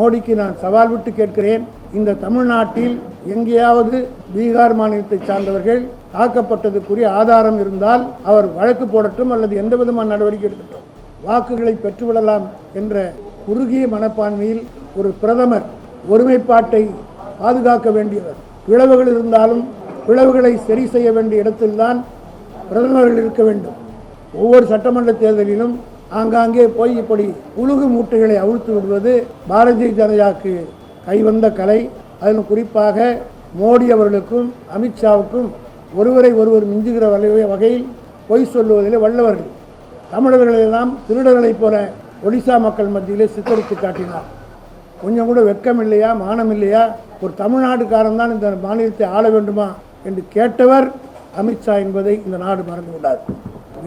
மோடிக்கு நான் சவால் விட்டு கேட்கிறேன். இந்த தமிழ்நாட்டில் எங்கேயாவது பீகார் மாநிலத்தை சார்ந்தவர்கள் தாக்கப்பட்டதுக்குரிய ஆதாரம் இருந்தால் அவர் வழக்கு போடட்டும் அல்லது எந்த விதமான நடவடிக்கை எடுக்கட்டும். வாக்குகளை பெற்றுவிடலாம் என்ற குறுகிய மனப்பான்மையில் ஒரு பிரதமர் ஒருமைப்பாட்டை பாதுகாக்க வேண்டியவர். பிளவுகள் இருந்தாலும் பிளவுகளை சரி செய்ய வேண்டிய இடத்தில்தான் பிரதமர்கள் இருக்க வேண்டும். ஒவ்வொரு சட்டமன்ற தேர்தலிலும் ஆங்காங்கே போய் இப்படி உழுகு மூட்டைகளை அவிழ்த்து விடுவது பாரதிய ஜனதாக்கு கைவந்த கலை. அதிலும் குறிப்பாக மோடி அவர்களுக்கும் அமித்ஷாவுக்கும் ஒருவரை ஒருவர் மிஞ்சுகிற வகையில் பொய் சொல்லுவதிலே வல்லவர்கள். தமிழர்களெல்லாம் திருடர்களைப் போல ஒடிசா மக்கள் மத்தியிலே சித்தரித்து காட்டினார். கொஞ்சம் கூட வெக்கம் இல்லையா மானம் இல்லையா ஒரு தமிழ்நாட்டுக்காரன் தான் இந்த மாநிலத்தை ஆள வேண்டுமா என்று கேட்டவர் அமித்ஷா என்பதை இந்த நாடு மறந்து விடாது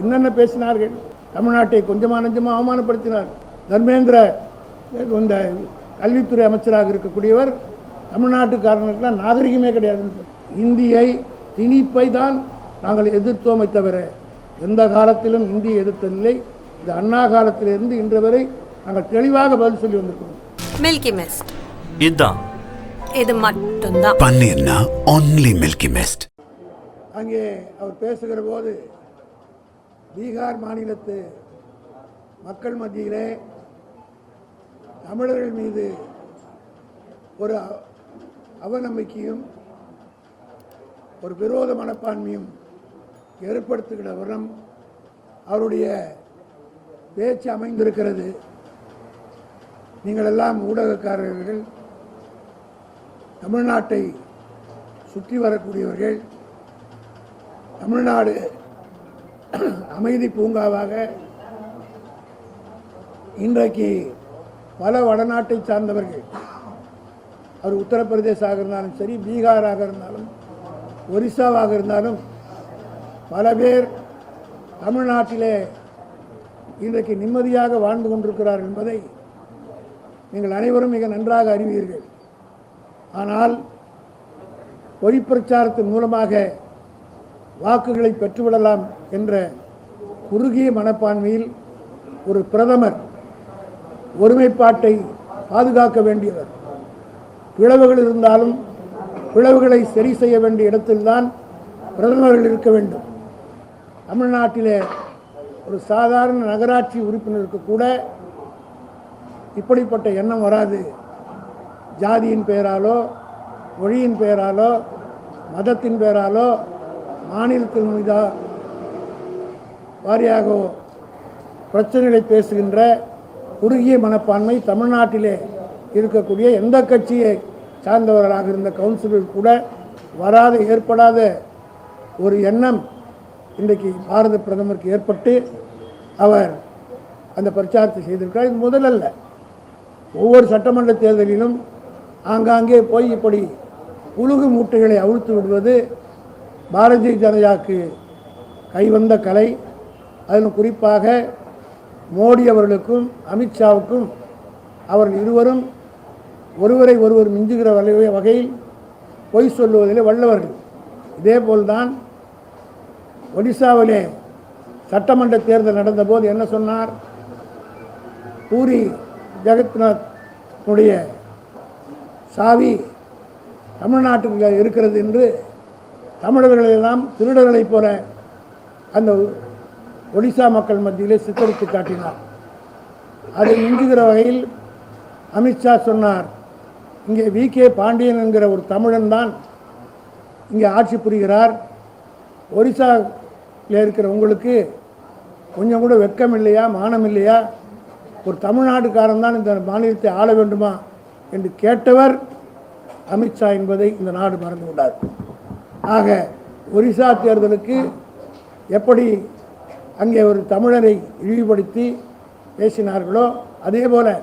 என்னென்ன பேசினார்கள்? தமிழ்நாட்டை கொஞ்சமா நெஞ்சமா அவமானப்படுத்தினார். தர்மேந்திர இந்த கல்வித்துறை அமைச்சராக இருக்கக்கூடியவர் தமிழ்நாட்டுக்காரனுக்குலாம் நாகரிகமே கிடையாது. இந்தியை திணிப்பை தான் நாங்கள் எதிர்த்தோமை தவிர எந்த காலத்திலும் இந்தியை எதிர்த்ததில்லை. இது அண்ணா காலத்திலிருந்து இன்று வரை நாங்கள் தெளிவாக பதில் சொல்லி வந்திருக்கிறோம். மில்கி மிஸ்ட் இதுதான் இது மட்டும்தான். பன்னீர்னா ஒன்லி மில்கி மிஸ்ட் அங்கே அவர் பேசுகிற போது பீகார் மாநிலத்து மக்கள் மத்தியிலே தமிழர்கள் மீது ஒரு அவநம்பிக்கையும் ஒரு விரோத மனப்பான்மையும் ஏற்படுத்துகிற வரம் அவருடைய பேச்சு அமைந்திருக்கிறது. நீங்கள் எல்லாம் ஊடகக்காரர்கள் தமிழ்நாட்டை சுற்றி வரக்கூடியவர்கள் தமிழ்நாடு அமைதி பூங்காவாக இன்றைக்கு பல வடநாட்டை சார்ந்தவர்கள் அவர் உத்தரப்பிரதேசாக இருந்தாலும் சரி பீகாராக இருந்தாலும் ஒரிசாவாக இருந்தாலும் பல பேர் தமிழ்நாட்டிலே இன்றைக்கு நிம்மதியாக வாழ்ந்து கொண்டிருக்கிறார் என்பதை நீங்கள் அனைவரும் மிக நன்றாக அறிவீர்கள். ஆனால் பொய்ப்பிரச்சாரத்தின் மூலமாக வாக்குகளை பெற்றுவிடலாம் என்ற குறுகிய மனப்பான்மையில் ஒரு பிரதமர் ஒருமைப்பாட்டை பாதுகாக்க வேண்டியவர். பிளவுகள் இருந்தாலும் பிளவுகளை சரி செய்ய வேண்டிய இடத்தில்தான் பிரதமர்கள் இருக்க வேண்டும். தமிழ்நாட்டிலே ஒரு சாதாரண நகராட்சி உறுப்பினருக்கு கூட இப்படிப்பட்ட எண்ணம் வராது. ஜாதியின் பெயராலோ மொழியின் பெயராலோ மதத்தின் பெயராலோ மாநிலத்தின் மீதா வாரியாக பிரச்சனைகளை பேசுகின்ற குறுகிய மனப்பான்மை தமிழ்நாட்டிலே இருக்கக்கூடிய எந்த கட்சியை சார்ந்தவர்களாக இருந்த கவுன்சிலர் கூட வராத ஏற்படாத ஒரு எண்ணம் இன்றைக்கு பாரத பிரதமருக்கு ஏற்பட்டு அவர் அந்த பிரச்சாரத்தை செய்திருக்கிறார். இது முதலல்ல. ஒவ்வொரு சட்டமன்ற தேர்தலிலும் ஆங்காங்கே போய் இப்படி உழுகு மூட்டைகளை அவிழ்த்து விடுவது பாரதிய ஜனதாக்கு கைவந்த கலை. அதிலும் குறிப்பாக மோடி அவர்களுக்கும் அமித்ஷாவுக்கும் அவர்கள் இருவரும் ஒருவரை ஒருவர் மிஞ்சுகிற வகையில் பொய் சொல்லுவதிலே வல்லவர்கள். இதேபோல்தான் ஒடிசாவிலே சட்டமன்ற தேர்தல் நடந்தபோது என்ன சொன்னார்? பூரி ஜெகத்நாத்னுடைய சாவி தமிழ்நாட்டுக்கு இருக்கிறது என்று தமிழர்களெல்லாம் திருடர்களைப் போல அந்த ஒடிசா மக்கள் மத்தியிலே சித்தரித்து காட்டினார். அதை மிஞ்சுகிற வகையில் அமித்ஷா சொன்னார் இங்கே வி. கே. பாண்டியன் என்கிற ஒரு தமிழன் தான் இங்கே ஆட்சி புரிகிறார். ஒரிசாவில் இருக்கிற உங்களுக்கு கொஞ்சம் கூட வெக்கம் இல்லையா மானம் இல்லையா? ஒரு தமிழ்நாட்டுக்காரன் தான் இந்த மாநிலத்தை ஆள வேண்டுமா? என்று கேட்டவர் அமித்ஷா என்பதை இந்த நாடு மறந்து கொண்டார் ஆக ஒரிசா தேர்தலுக்கு எப்படி அங்கே ஒரு தமிழரை இழிவுபடுத்தி பேசினார்களோ அதே போல்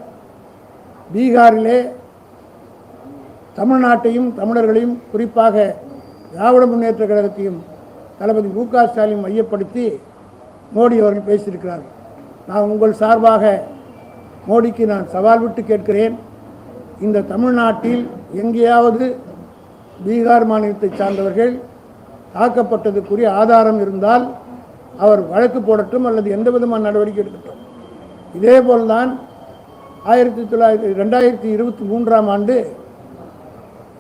பீகாரிலே தமிழ்நாட்டையும் தமிழர்களையும் குறிப்பாக திராவிட முன்னேற்ற கழகத்தையும் தளபதி மு க ஸ்டாலின் மையப்படுத்தி மோடி அவர்கள் பேசியிருக்கிறார். நான் உங்கள் சார்பாக மோடிக்கு நான் சவால் விட்டு கேட்கிறேன். இந்த தமிழ்நாட்டில் எங்கேயாவது பீகார் மாநிலத்தை சார்ந்தவர்கள் தாக்கப்பட்டதுக்குரிய ஆதாரம் இருந்தால் அவர் வழக்கு போடட்டும் அல்லது எந்த விதமான நடவடிக்கை எடுக்கட்டும். இதேபோல்தான் ஆயிரத்தி தொள்ளாயிரத்தி ரெண்டாயிரத்தி இருபத்தி மூன்றாம் ஆண்டு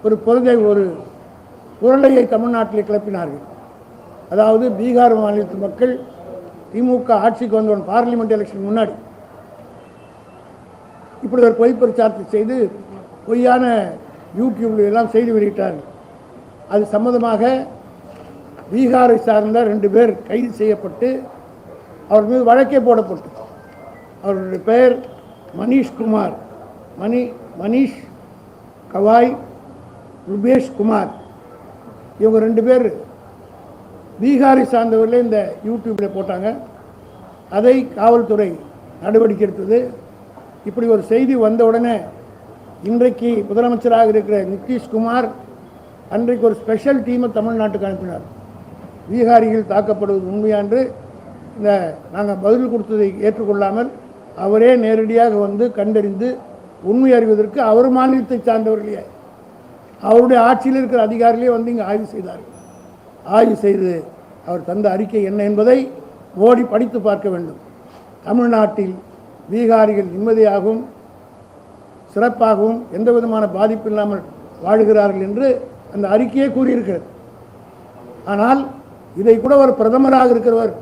ஒரு பொருளை ஒரு உருளையை தமிழ்நாட்டில் கிளப்பினார்கள். அதாவது பீகார் மாநிலத்து மக்கள் திமுக ஆட்சிக்கு வந்தவன் பார்லிமெண்ட் எலெக்ஷன் முன்னாடி. இப்படி ஒரு பொய் பிரச்சாரத்தை செய்து பொய்யான யூடியூப்ல எல்லாம் செய்து வெளியிட்டார்கள் அது சம்பந்தமாக பீகாரை சார்ந்த ரெண்டு பேர் கைது செய்யப்பட்டு அவர் மீது வழக்கே போடப்பட்டு அவருடைய பெயர் மணீஷ் குமார். மணி மணீஷ் கவாய் ருபேஷ் குமார். இவங்க ரெண்டு பேர் பீகாரை சார்ந்தவர்களே இந்த யூடியூப்பில் போட்டாங்க. அதை காவல்துறை நடவடிக்கை எடுத்தது. இப்படி ஒரு செய்தி வந்த உடனே இன்றைக்கு முதலமைச்சராக இருக்கிற நிதிஷ்குமார் அன்றைக்கு ஒரு ஸ்பெஷல் டீமை தமிழ்நாட்டுக்கு அனுப்பினார். பீகாரிகள் தாக்கப்படுவது உண்மையான்று இந்த நாங்கள் பதில் கொடுத்ததை ஏற்றுக்கொள்ளாமல் அவரே நேரடியாக வந்து கண்டறிந்து உண்மை அறிவதற்கு அவர் மாநிலத்தை சார்ந்தவர்களே அவருடைய ஆட்சியில் இருக்கிற அதிகாரிகளே வந்து இங்கே ஆய்வு செய்தார்கள். ஆய்வு செய்து அவர் தந்த அறிக்கை என்ன என்பதை மோடி படித்து பார்க்க வேண்டும். தமிழ்நாட்டில் பீகாரிகள் நிம்மதியாகவும் சிறப்பாகவும் எந்த விதமான பாதிப்பு இல்லாமல் வாழுகிறார்கள் என்று அந்த அறிக்கையே கூறியிருக்கிறது. ஆனால் இதை கூட ஒரு பிரதமராக இருக்கிறவர்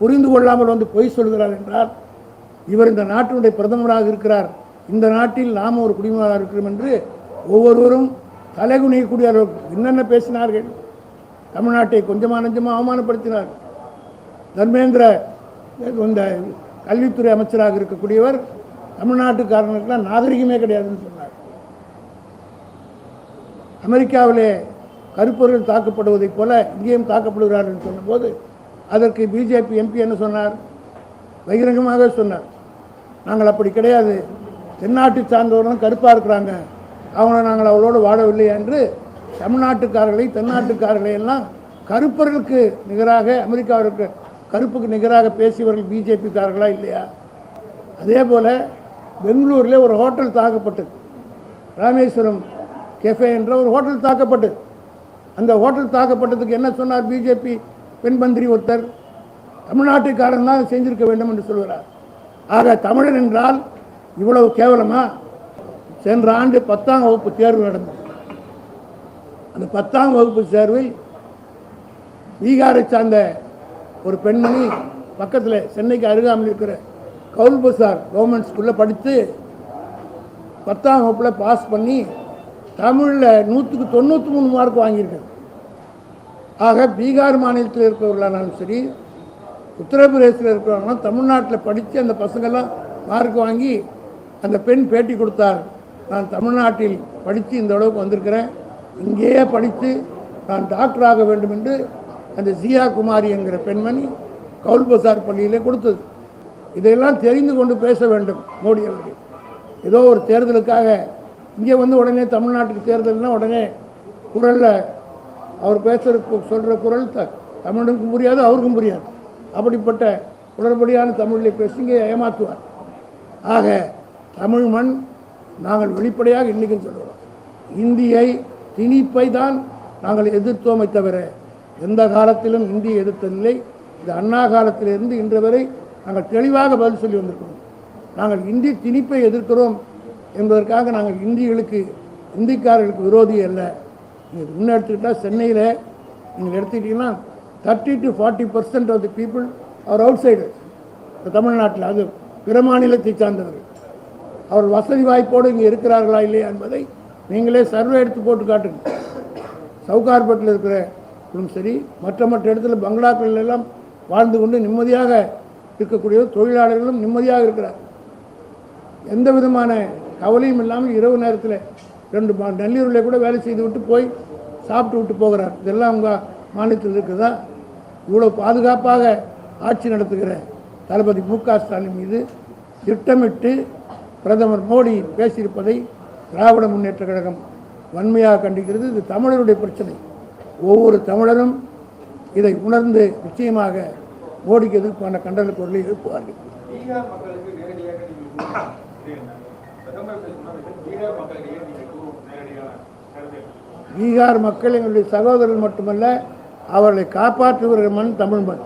புரிந்து கொள்ளாமல் வந்து பொய் சொல்கிறார் என்றால் இவர் இந்த நாட்டினுடைய பிரதமராக இருக்கிறார். இந்த நாட்டில் நாம் ஒரு குடிமகனாக இருக்கிறோம் என்று ஒவ்வொருவரும் தலைகுனியக்கூடிய என்னென்ன பேசினார்கள்? தமிழ்நாட்டை கொஞ்சமாக நெஞ்சமாக அவமானப்படுத்தினார். தர்மேந்திர இந்த கல்வித்துறை அமைச்சராக இருக்கக்கூடியவர் தமிழ்நாட்டுக்காரனுக்குலாம் நாகரிகமே கிடையாதுன்னு சொன்னார். அமெரிக்காவிலே கருப்பொருள் தாக்கப்படுவதைப் போல இங்கேயும் தாக்கப்படுகிறார்கள் என்று சொன்னபோது அதற்கு பிஜேபி எம்பி என்ன சொன்னார்? பகிரங்கமாக சொன்னார். நாங்கள் அப்படி கிடையாது. தென்னாட்டு சார்ந்தவர்களும் கருப்பாக இருக்கிறாங்க. அவங்கள நாங்கள் அவளோடு வாழவில்லை என்று தமிழ்நாட்டுக்காரர்களை தென்னாட்டுக்காரர்களை எல்லாம் கருப்பர்களுக்கு நிகராக அமெரிக்காவிற்கு கருப்புக்கு நிகராக பேசியவர்கள் பிஜேபிக்காரர்களா இல்லையா? அதே போல் பெங்களூரில் ஒரு ஹோட்டல் தாக்கப்பட்டது. ராமேஸ்வரம் கெஃபே என்ற ஒரு ஹோட்டல் தாக்கப்பட்டது. அந்த ஹோட்டல் தாக்கப்பட்டதுக்கு என்ன சொன்னார் பிஜேபி பெண் மந்திரி ஒருத்தர்? தமிழ்நாட்டுக்காரன் தான் செஞ்சிருக்க வேண்டும் என்று சொல்கிறார் ஆக தமிழன் என்றால் இவ்வளவு கேவலமா? சென்ற ஆண்டு பத்தாம் வகுப்பு தேர்வு நடந்தது. அந்த பத்தாம் வகுப்பு தேர்வில் பீகாரை சார்ந்த ஒரு பெண்மணி பக்கத்தில் சென்னைக்கு அருகாமல் இருக்கிற கவுல் பசார் கவர்மெண்ட் ஸ்கூலில் படித்து பத்தாம் வகுப்பில் பாஸ் பண்ணி தமிழில் நூற்றுக்கு தொண்ணூற்றி மூணு மார்க் வாங்கியிருக்கேன். ஆக பீகார் மாநிலத்தில் இருக்கிறவர்களானாலும் சரி உத்தரப்பிரதேசத்தில் இருக்கிறவங்களாம் தமிழ்நாட்டில் படித்து அந்த பசங்கள்லாம் மார்க் வாங்கி அந்த பெண் பேட்டி கொடுத்தார். நான் தமிழ்நாட்டில் படித்து இந்த அளவுக்கு வந்திருக்கிறேன். இங்கேயே படித்து நான் டாக்டர் ஆக வேண்டும் என்று அந்த ஜியா குமாரி என்கிற பெண்மணி கவுல் பசார் பள்ளியிலே கொடுத்தது. இதையெல்லாம் தெரிந்து கொண்டு பேச வேண்டும் மோடி அவர்கள். ஏதோ ஒரு தேர்தலுக்காக இங்கே வந்து உடனே தமிழ்நாட்டுக்கு தேர்தல்னால் உடனே குரலில் அவர் பேசுகிற சொல்கிற குரல் த தமிழனுக்கும் புரியாது அவருக்கும் புரியாது. அப்படிப்பட்ட உடற்படியான தமிழில் பேசுங்க ஏமாற்றுவார். ஆக தமிழ் மண் நாங்கள் வெளிப்படையாக இன்றைக்கும் சொல்கிறோம் இந்தியை திணிப்பை தான் நாங்கள் எதிர்த்தோமை தவிர எந்த காலத்திலும் இந்தியை எதிர்த்ததில்லை இது அண்ணா காலத்திலிருந்து இன்று வரை நாங்கள் தெளிவாக பதில் சொல்லி வந்திருக்கிறோம். நாங்கள் இந்தி திணிப்பை எதிர்க்கிறோம் என்பதற்காக நாங்கள் இந்திகளுக்கு இந்திக்காரர்களுக்கு விரோதி அல்ல. நீங்கள் இன்னும் எடுத்துக்கிட்டால் சென்னையில் நீங்கள் எடுத்துக்கிட்டீங்கன்னா thirty to forty percent of the people our outside தமிழ்நாட்டில் அது பிற மாநிலத்தை சார்ந்தவர்கள். அவர் வசதி வாய்ப்போடு இங்கே இருக்கிறார்களா இல்லையா என்பதை நீங்களே சர்வே எடுத்து போட்டு காட்டுங்க. சவுகார்பட்டில் இருக்கிற சரி மற்ற மற்ற இடத்துல பங்களாக்கள் எல்லாம் வாழ்ந்து கொண்டு நிம்மதியாக இருக்கக்கூடிய தொழிலாளர்களும் நிம்மதியாக இருக்கிறார். எந்த விதமான கவலையும் இல்லாமல் இரவு நேரத்தில் ரெண்டு மா- நள்ளிரவில் கூட வேலை செய்து விட்டு போய் சாப்பிட்டு விட்டு போகிறார். இதெல்லாம் அவங்க மாநிலத்தில் இருக்குதா? இவ்வளோ பாதுகாப்பாக ஆட்சி நடத்துகிற தளபதி மு க ஸ்டாலின் மீது திட்டமிட்டு பிரதமர் மோடி பேசியிருப்பதை திராவிட முன்னேற்ற கழகம் வன்மையாக கண்டிக்கிறது. இது தமிழருடைய பிரச்சனை. ஒவ்வொரு தமிழரும் இதை உணர்ந்து நிச்சயமாக மோடிக்கு எதிர்ப்பான கண்டன குரலை எழுப்புவார்கள். பீகார் மக்கள் எங்களுடைய சகோதரர்கள் மட்டுமல்ல அவர்களை காப்பாற்றுகிற மண் தமிழ் மண்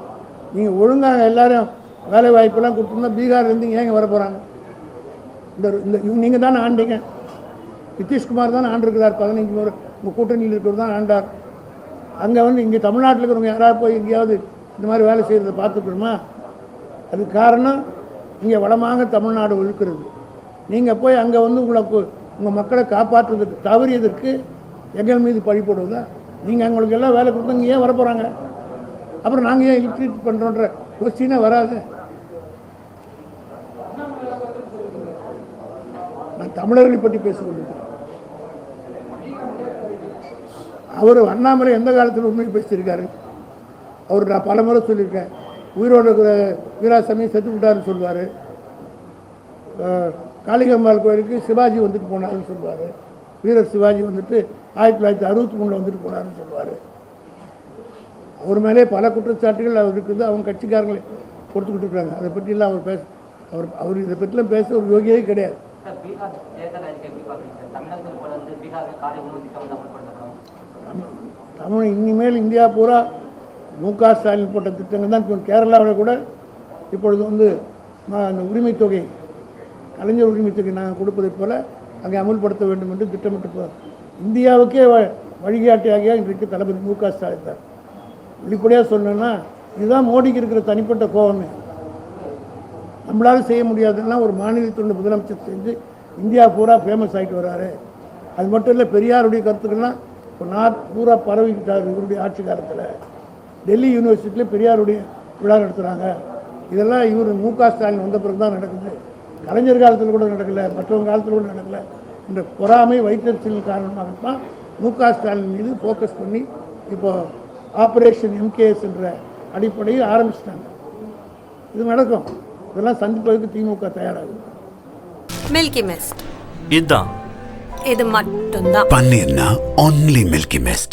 நீங்கள் ஒழுங்காக எல்லாரும் வேலை வாய்ப்பெல்லாம் கொடுத்துருந்தா பீகார்லேருந்து ஏங்க வர போகிறாங்க இந்த இந்த நீங்கள் தானே ஆண்டீங்க. நிதிஷ்குமார் தான் ஆண்டிருக்கிறார். பதினஞ்சு முறை. உங்கள் கூட்டணியில் இருக்கிறவர் தான் ஆண்டார். அங்கே வந்து இங்கே தமிழ்நாட்டில் இருக்கிறவங்க யாராவது போய் எங்கேயாவது இந்த மாதிரி வேலை செய்கிறத பார்த்துக்கணுமா? அது காரணம் இங்கே வளமாக தமிழ்நாடு இருக்கிறது நீங்கள் போய் அங்கே வந்து உங்களை உங்கள் மக்களை காப்பாற்றுவதற்கு தவறியதற்கு எங்கள் மீது பழிப்படுவதா நீங்கள் அவங்களுக்கு எல்லாம் வேலை கொடுத்தா இங்கே ஏன் வரப்போகிறாங்க அப்புறம் நாங்கள் ஏன் இல்ட்ரீட் பண்ணுறோன்ற கொஸ்டினே வராது. நான் தமிழர்களை பற்றி பேசிக்கொண்டிருக்கிறேன். அவர் அண்ணாமலை எந்த காலத்தில் உண்மை பேசியிருக்காரு? அவர் நான் பல முறை சொல்லியிருக்கேன். உயிரோடு இருக்கிற வீராசாமி செத்து விட்டாருன்னு சொல்லுவார் காளிகம்மாள் கோயிலுக்கு சிவாஜி வந்துட்டு போனாருன்னு சொல்லுவார் வீரர் சிவாஜி வந்துட்டு ஆயிரத்தி தொள்ளாயிரத்தி அறுபத்தி மூணில் வந்துட்டு போனாருன்னு சொல்லுவார் அவர் மேலே பல குற்றச்சாட்டுகள் அவர் இருக்குது. அவங்க கட்சிக்காரங்களை கொடுத்துக்கிட்டு இருக்காங்க. அதை பற்றியெல்லாம் அவர் பேச அவர் அவர் இதை பற்றிலாம் பேச ஒரு யோகியே கிடையாது. வந்து வந்து தமிழ் இனிமேல் இந்தியா பூரா மு க ஸ்டாலின் போட்ட திட்டங்கள் தான் கேரளாவில் கூட இப்பொழுது வந்து அந்த உரிமை தொகை கலைஞர் உரிமை தொகை நாங்கள் கொடுப்பதைப் போல அங்கே அமுல்படுத்த வேண்டும் என்று திட்டமிட்டு இந்தியாவுக்கே வ- வழிகாட்டியாக இன்றைக்கு தளபதி மு க ஸ்டாலின் தான். வெளிப்படையாக சொல்லணும்னா இதுதான் மோடிக்கு இருக்கிற தனிப்பட்ட கோபமே. நம்மளால் செய்ய முடியாதுன்னா ஒரு மாநிலத்தோட முதலமைச்சர் செஞ்சு இந்தியா பூரா ஃபேமஸ் ஆகிட்டு வர்றாரு அது மட்டும் இல்லை பெரியாருடைய கருத்துக்கள்லாம் இப்போ நாட் பூரா பரவிக்கிட்டார் இவருடைய ஆட்சி காலத்தில். டெல்லி யூனிவர்சிட்டியில் பெரியாருடைய விழா நடத்துகிறாங்க இதெல்லாம் இவர் மு க ஸ்டாலின் வந்த பிறகு தான் நடக்குது. கலைஞர் காலத்தில் கூட நடக்கல மற்றவங்க காலத்தில் கூட நடக்கல. இந்த பொறாமை வைத்தறிச்சலின் காரணமாகத்தான் மு க ஸ்டாலின் மீது ஃபோக்கஸ் பண்ணி இப்போ ஆப்ரேஷன் எம்கேஎஸ் என்ற அடிப்படையில் ஆரம்பிச்சிட்டாங்க. இது நடக்கும் இதெல்லாம் சந்திப்பதற்கு திமுக தயாராகுது. மில்கி மிஸ்ட் இதான். இது மட்டும்தான். பன்னீர்னா only Milky Mist.